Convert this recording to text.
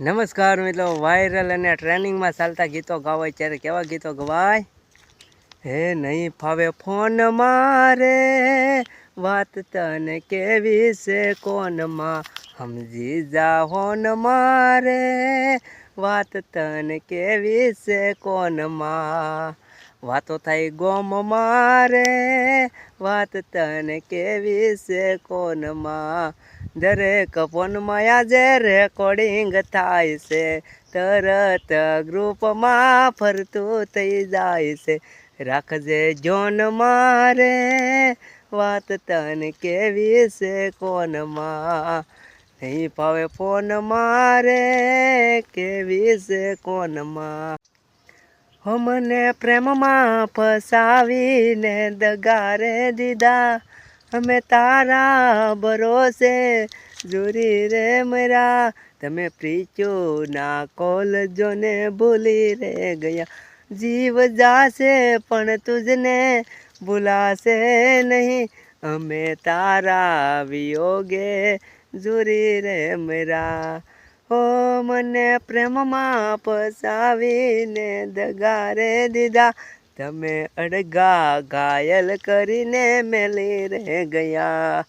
નમસ્કાર મિત્રો, વાયરલ અને ટ્રેનિંગમાં ચાલતા ગીતો ગાવાય. ત્યારે કેવા ગીતો ગવાય? હે નહીં ફાવે ફોન મારે, વાત તને કેવી છે કોનમાં? સમજી જા હોન મારે, વાત તને કેવી છે કોનમાં? વાતો થાય ગોમ મારે. વાત તને કેવી છે કોનમાં? દરેક ફોનમાં આજે રેકોર્ડિંગ થાય છે. તરત ગ્રુપમાં ફરતું થઈ જાય છે. રાખજે જોન મારે. વાત તને કેવી છે કોનમાં? નહીં પાવે ફોન મારે. કેવી છે કોનમાં? હો મને પ્રેમમાં ફસાવીને દગારે દીધા. અમે તારા ભરોસે જોરી રે મરા તમે પ્રીચો ના કોલ જોને ભૂલી રે ગયા. જીવ જાશે પણ તુજને ભૂલાશે નહીં. અમે તારા વિયોગે જોરી રે મરા હો મને પ્રેમમાં ફસાવીને દગારે દીધા. તમે અડગા ઘાયલ કરીને મેલી રહે ગયા.